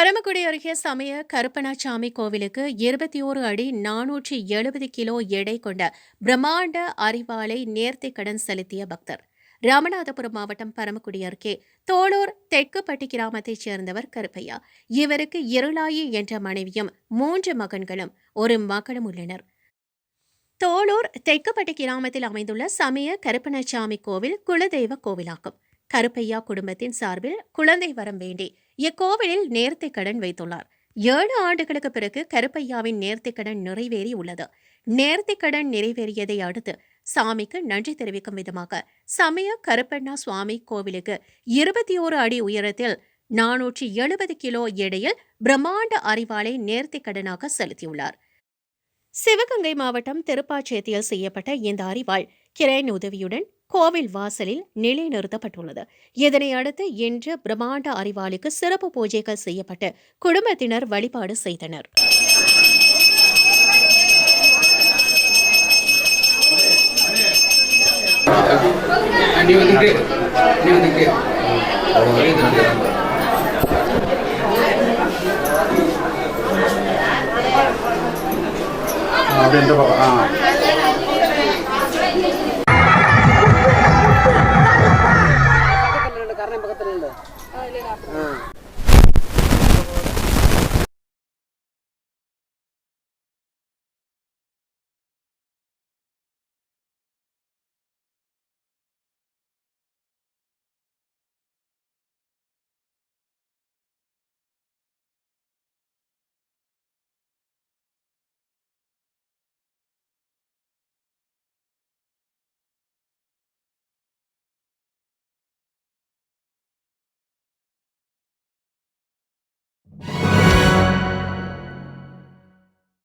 பரமக்குடி அருகே சமய கருப்பணாசாமி கோவிலுக்கு இருபத்தி ஓரு அடி நானூற்றி எழுபது கிலோ எடை கொண்ட பிரம்மாண்ட அறிவாலை நேர்த்தி கடன் செலுத்திய பக்தர். ராமநாதபுரம் மாவட்டம் பரமக்குடி அருகே தோளூர் தெற்குப்பட்டி கிராமத்தைச் சேர்ந்தவர் கருப்பையா. இவருக்கு இருளாயி என்ற மனைவியும் மூன்று மகன்களும் ஒரு மகனும் உள்ளனர். தோளூர் தெற்குப்பட்டி கிராமத்தில் அமைந்துள்ள சமய கருப்பணசாமி கோவில் குலதெய்வ கோவிலாகும். கருப்பையா குடும்பத்தின் சார்பில் குழந்தை வரம் வேண்டி இக்கோவிலில் நேர்த்திக் கடன் வைத்துள்ளார். ஏழு ஆண்டுகளுக்கு பிறகு கருப்பையாவின் நேர்த்திக் கடன் நிறைவேறி உள்ளது. நேர்த்திக் கடன் நிறைவேறியதை அடுத்து சாமிக்கு நன்றி தெரிவிக்கும் விதமாக சமய கருப்பண்ணா சுவாமி கோவிலுக்கு இருபத்தி ஓரு அடி உயரத்தில் நானூற்றி எழுபது கிலோ எடையில் பிரம்மாண்ட அறிவாலை நேர்த்திக் கடனாக செலுத்தியுள்ளார். சிவகங்கை மாவட்டம் திருப்பாச்சேத்தியில் செய்யப்பட்ட இந்த அறிவாள் கிரேன் உதவியுடன் கோவில் வாசலில் நிலைநிறுத்தப்பட்டுள்ளது. இதனை அடுத்து இன்று பிரம்மாண்ட அறிவாளுக்கு சிறப்பு பூஜைகள் செய்யப்பட்டு குடும்பத்தினர் வழிபாடு செய்தனர். நீ வந்துட்டு நீ வந்துட்டு அப்படின்ற பக்கம் ஆ